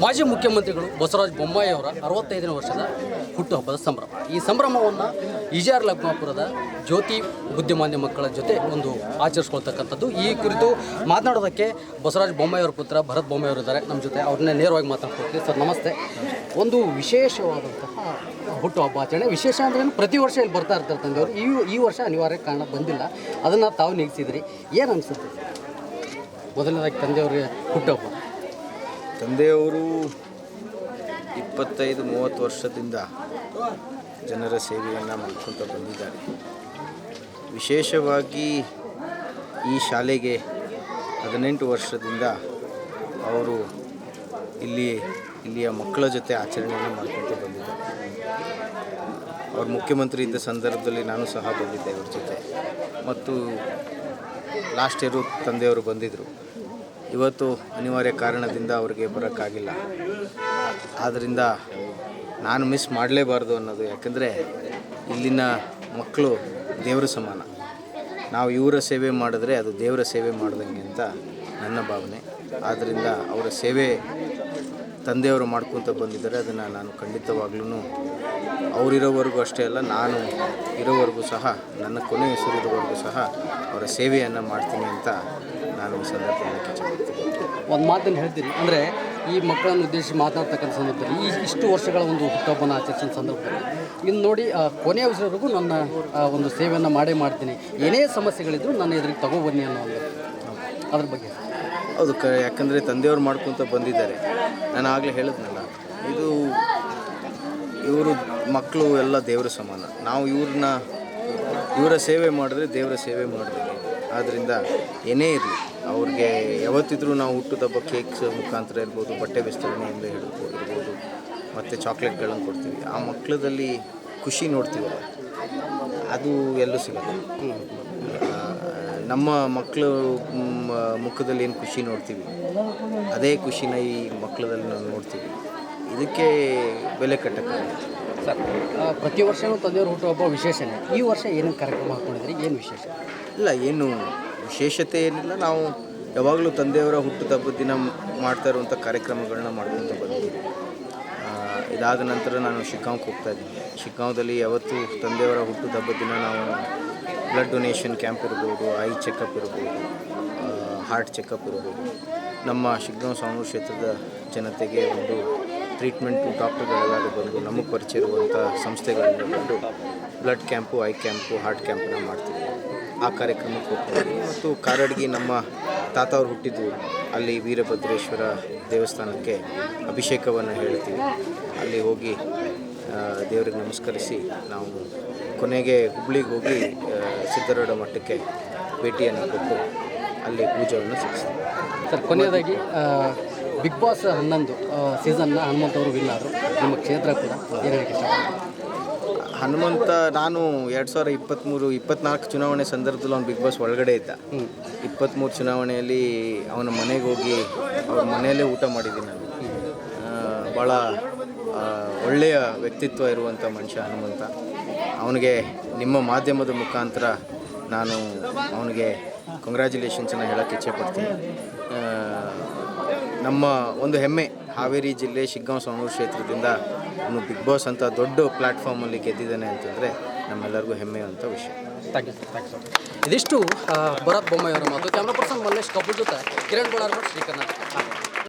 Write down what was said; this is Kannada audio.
ಮಾಜಿ ಮುಖ್ಯಮಂತ್ರಿಗಳು ಬಸವರಾಜ ಬೊಮ್ಮಾಯಿ ಅವರ ಅರವತ್ತೈದನೇ ವರ್ಷದ ಹುಟ್ಟುಹಬ್ಬದ ಸಂಭ್ರಮ. ಈ ಸಂಭ್ರಮವನ್ನು ಇಜಾರ್ ಲಗ್ಮಾಪುರದ ಜ್ಯೋತಿ ಬುದ್ಧಿಮಾನ್ಯ ಮಕ್ಕಳ ಜೊತೆ ಒಂದು ಆಚರಿಸ್ಕೊಳ್ತಕ್ಕಂಥದ್ದು. ಈ ಕುರಿತು ಮಾತನಾಡೋದಕ್ಕೆ ಬಸವರಾಜ ಬೊಮ್ಮಾಯಿ ಅವರ ಪುತ್ರ ಭರತ್ ಬೊಮ್ಮಾಯಿ ನಮ್ಮ ಜೊತೆ ಅವ್ರನ್ನೇ ನೇರವಾಗಿ ಮಾತಾಡ್ಕೊಳ್ತೀವಿ. ಸರ್, ನಮಸ್ತೆ. ಒಂದು ವಿಶೇಷವಾದಂತಹ ಹುಟ್ಟುಹಬ್ಬ ಆಚರಣೆ. ವಿಶೇಷ ಅಂದ್ರೆ? ಪ್ರತಿ ವರ್ಷ ಇಲ್ಲಿ ಬರ್ತಾ ಇರ್ತಾರೆ ತಂದೆಯವರು ಈ ಈ ವರ್ಷ ಅನಿವಾರ್ಯ ಕಾರಣ ಬಂದಿಲ್ಲ. ಅದನ್ನು ತಾವು ನೀಗಿಸಿದ್ರಿ. ಏನು ಅನಿಸುತ್ತೆ? ಮೊದಲನೇದಾಗಿ ತಂದೆಯವರಿಗೆ ಹುಟ್ಟುಹಬ್ಬ. ತಂದೆಯವರು ಇಪ್ಪತ್ತೈದು, ಮೂವತ್ತು ವರ್ಷದಿಂದ ಜನರ ಸೇವೆಯನ್ನು ಮಾಡ್ಕೊತ ಬಂದಿದ್ದಾರೆ. ವಿಶೇಷವಾಗಿ ಈ ಶಾಲೆಗೆ ಹದಿನೆಂಟು ವರ್ಷದಿಂದ ಅವರು ಇಲ್ಲಿ, ಇಲ್ಲಿಯ ಮಕ್ಕಳ ಜೊತೆ ಆಚರಣೆಯನ್ನು ಮಾಡ್ಕೊತ ಬಂದಿದ್ದಾರೆ. ಅವ್ರು ಮುಖ್ಯಮಂತ್ರಿ ಇದ್ದ ಸಂದರ್ಭದಲ್ಲಿ ನಾನು ಸಹ ಬಂದಿದ್ದೆ ಇವ್ರ ಜೊತೆ. ಮತ್ತು ಲಾಸ್ಟ್ ಇಯರು ತಂದೆಯವರು ಬಂದಿದ್ದರು ಇವತ್ತು ಅನಿವಾರ್ಯ ಕಾರಣದಿಂದ ಅವ್ರಿಗೆ ಬರೋಕ್ಕಾಗಿಲ್ಲ. ಆದ್ದರಿಂದ ನಾನು ಮಿಸ್ ಮಾಡಲೇಬಾರ್ದು ಅನ್ನೋದು ಯಾಕಂದರೆ ಇಲ್ಲಿನ ಮಕ್ಕಳು ದೇವರ ಸಮಾನ. ನಾವು ಇವರ ಸೇವೆ ಮಾಡಿದ್ರೆ ಅದು ದೇವರ ಸೇವೆ ಮಾಡ್ದಂಗೆ ಅಂತ ನನ್ನ ಭಾವನೆ. ಆದ್ದರಿಂದ ಅವರ ಸೇವೆ ತಂದೆಯವರು ಮಾಡ್ಕೊತ ಬಂದಿದ್ದಾರೆ, ಅದನ್ನು ನಾನು ಖಂಡಿತವಾಗ್ಲೂ ಅವರಿರೋವರೆಗೂ ಅಷ್ಟೇ ಅಲ್ಲ, ನಾನು ಇರೋವರೆಗೂ ಸಹ, ನನ್ನ ಕೊನೆ ಹೆಸರಿರೋವರೆಗೂ ಸಹ ಅವರ ಸೇವೆಯನ್ನು ಮಾಡ್ತೀನಿ ಅಂತ ನಾನು ಈ ಸಂದರ್ಭದಲ್ಲಿ ಕಿಚ್ಚಪಡ್ತೀನಿ ಒಂದು ಮಾತನ್ನು ಹೇಳ್ತೀನಿ. ಅಂದರೆ ಈ ಮಕ್ಕಳನ್ನು ಉದ್ದೇಶಿಸಿ ಮಾತಾಡ್ತಕ್ಕಂಥ ಸಂದರ್ಭದಲ್ಲಿ ಈ ಇಷ್ಟು ವರ್ಷಗಳ ಒಂದು ಹುಟ್ಟುಹಬ್ಬನ ಆಚರಿಸಿದ ಸಂದರ್ಭದಲ್ಲಿ. ಇನ್ನು ನೋಡಿ ಕೊನೆಯ ಉಸಿರವರೆಗೂ ನನ್ನ ಒಂದು ಸೇವೆಯನ್ನು ಮಾಡೇ ಮಾಡ್ತೀನಿ. ಏನೇ ಸಮಸ್ಯೆಗಳಿದ್ರು ನನ್ನ ಎದುರಿಗೆ ತಗೊಬನ್ನಿ ಅನ್ನೋ ಒಂದು ಅದ್ರ ಬಗ್ಗೆ. ಅದು ಕ ಯಾಕಂದರೆ ತಂದೆಯವರು ಮಾಡ್ಕೊತ ಬಂದಿದ್ದಾರೆ. ನಾನು ಆಗಲೇ ಹೇಳಿದ್ನಲ್ಲ ಇದು ಇವರು ಮಕ್ಕಳು ಎಲ್ಲ ದೇವರ ಸಮಾನ. ನಾವು ಇವ್ರನ್ನ ಇವರ ಸೇವೆ ಮಾಡಿದ್ರೆ ದೇವರ ಸೇವೆ ಮಾಡಿದ್ರೆ ಆದ್ದರಿಂದ ಏನೇ ಇರಲಿ, ಅವ್ರಿಗೆ ಯಾವತ್ತಿದ್ರೂ ನಾವು ಹುಟ್ಟುದಬ್ಬ ಕೇಕ್ಸ್ ಮುಖಾಂತರ ಇರ್ಬೋದು, ಬಟ್ಟೆ ವಿಸ್ತರಣೆಯಿಂದ ಹಿಡಿದು ಇರ್ಬೋದು, ಮತ್ತು ಚಾಕ್ಲೇಟ್ಗಳನ್ನು ಕೊಡ್ತೀವಿ. ಆ ಮಕ್ಕಳದಲ್ಲಿ ಖುಷಿ ನೋಡ್ತೀವಲ್ಲ, ಅದು ಎಲ್ಲೂ ಸಿಗಲ್ಲ. ನಮ್ಮ ಮಕ್ಕಳು ಮುಖದಲ್ಲಿ ಏನು ಖುಷಿ ನೋಡ್ತೀವಿ, ಅದೇ ಖುಷಿನ ಈ ಮಕ್ಕಳದಲ್ಲಿ ನಾವು ನೋಡ್ತೀವಿ. ಇದಕ್ಕೆ ಬೆಲೆ ಕಟ್ಟಕ್ಕಾಗಲ್ಲ. ಸರ್ ಪ್ರತಿ ವರ್ಷವೂ ತಂದೆಯವರು ಹುಟ್ಟುಹಬ್ಬ ವಿಶೇಷನೇ. ಈ ವರ್ಷ ಏನೇನು ಕಾರ್ಯಕ್ರಮ ಹಾಕ್ಕೊಂಡಿದ್ರಿ ಏನು ವಿಶೇಷ? ಇಲ್ಲ, ಏನು ವಿಶೇಷತೆ ಏನಿಲ್ಲ. ನಾವು ಯಾವಾಗಲೂ ತಂದೆಯವರ ಹುಟ್ಟುಹಬ್ಬದ ದಿನ ಮಾಡ್ತಾ ಇರುವಂಥ ಕಾರ್ಯಕ್ರಮಗಳನ್ನ ಮಾಡ್ಕೊತ ಬಂದಿದ್ದೀವಿ. ಇದಾದ ನಂತರ ನಾನು ಶಿಗ್ಗಾಂವ್ಗೆ ಹೋಗ್ತಾ ಇದ್ದೀನಿ. ಶಿಗ್ಗಾಂವದಲ್ಲಿ ಯಾವತ್ತು ತಂದೆಯವರ ಹುಟ್ಟುಹಬ್ಬದ ದಿನ ನಾವು ಬ್ಲಡ್ ಡೊನೇಷನ್ ಕ್ಯಾಂಪ್ ಇರ್ಬೋದು ಐ ಚೆಕಪ್ ಇರ್ಬೋದು ಹಾರ್ಟ್ ಚೆಕಪ್ ಇರ್ಬೋದು. ನಮ್ಮ ಶಿಗ್ಗಾಂವ್ ಸ್ವಾಮಿ ಕ್ಷೇತ್ರದ ಜನತೆಗೆ ಒಂದು ಟ್ರೀಟ್ಮೆಂಟು ಡಾಕ್ಟರ್ಗಳೆಲ್ಲರೂ ಬಂದು ನಮಗೆ ಪರಿಚಯ ಇರುವಂಥ ಸಂಸ್ಥೆಗಳಿಂದ ಬಂದು blood camp eye camp heart ಕ್ಯಾಂಪನ್ನ ಮಾಡ್ತೀವಿ. ಆ ಕಾರ್ಯಕ್ರಮಕ್ಕೆ ಹೋಗ್ತೀವಿ. ಮತ್ತು ಕಾರಡ್ಗಿ ನಮ್ಮ ತಾತ ಅವ್ರು ಹುಟ್ಟಿದ್ದು ಅಲ್ಲಿ ವೀರಭದ್ರೇಶ್ವರ ದೇವಸ್ಥಾನಕ್ಕೆ ಅಭಿಷೇಕವನ್ನು ಹೇಳ್ತೀವಿ. ಅಲ್ಲಿ ಹೋಗಿ ದೇವರಿಗೆ ನಮಸ್ಕರಿಸಿ ನಾವು ಕೊನೆಗೆ ಹುಬ್ಳಿಗೆ ಹೋಗಿ ಆ, ಸಿದ್ದರೂಢ ಮಠಕ್ಕೆ ಭೇಟಿಯನ್ನು ಕೊಟ್ಟು ಅಲ್ಲಿ ಪೂಜೆಯನ್ನು ಸಲ್ಲಿಸ್ತೀವಿ. ಸರ್ ಕೊನೆಯದಾಗಿ ಬಿಗ್ ಬಾಸ್ ಹನ್ನೊಂದು ಸೀಸನ್ನ ಹನುಮಂತ ಅವರು ವಿನ್ ಆದರು. ನಿಮ್ಮ ಕ್ಷೇತ್ರ ಕೂಡ ಏನು ಹೇಳಕ್ಕೆ ಹನುಮಂತ ನಾನು ಎರಡು ಸಾವಿರ ಇಪ್ಪತ್ತ್ಮೂರು ಇಪ್ಪತ್ನಾಲ್ಕು ಚುನಾವಣೆ ಸಂದರ್ಭದಲ್ಲಿ ಅವ್ನು ಬಿಗ್ ಬಾಸ್ ಒಳಗಡೆ ಇದ್ದ. ಇಪ್ಪತ್ತ್ಮೂರು ಚುನಾವಣೆಯಲ್ಲಿ ಅವನ ಮನೆಗೆ ಹೋಗಿ ಅವ್ರ ಮನೆಯಲ್ಲೇ ಊಟ ಮಾಡಿದ್ದೀನಿ ನಾನು. ಭಾಳ ಒಳ್ಳೆಯ ವ್ಯಕ್ತಿತ್ವ ಇರುವಂಥ ಮನುಷ್ಯ ಹನುಮಂತ. ಅವನಿಗೆ ನಿಮ್ಮ ಮಾಧ್ಯಮದ ಮುಖಾಂತರ ನಾನು ಅವನಿಗೆ ಕಂಗ್ರ್ಯಾಚುಲೇಷನ್ಸನ್ನು ಹೇಳೋಕ್ಕೆ ಇಚ್ಛೆಪಡ್ತೀನಿ ಆ, ನಮ್ಮ ಒಂದು ಹೆಮ್ಮೆ ಹಾವೇರಿ ಜಿಲ್ಲೆ ಶಿಗ್ಗಾಂವ್ ಸವಣೂರು ಕ್ಷೇತ್ರದಿಂದ ಅವನು ಬಿಗ್ ಬಾಸ್ ಅಂತ ದೊಡ್ಡ ಪ್ಲಾಟ್ಫಾರ್ಮಲ್ಲಿ ಗೆದ್ದಿದ್ದಾನೆ ಅಂತಂದರೆ ನಮ್ಮೆಲ್ಲರಿಗೂ ಹೆಮ್ಮೆಯುವಂಥ ವಿಷಯ. ಥ್ಯಾಂಕ್ ಯು ಥ್ಯಾಂಕ್ ಯು ಇದಿಷ್ಟು ಭರತ್ ಬೊಮ್ಮಾಯಿ ಅವರ ಮಾತು. ಕ್ಯಾಮ್ರಾ ಪರ್ಸನ್ ಮಲ್ಲೇಶ್ ಕಪೂರ್ ಜೊತೆ ಕಿರಣ್ ಬಳ್ಳಾರ್ಮಠ್ ಶ್ರೀಕರ್ನಾಟಕ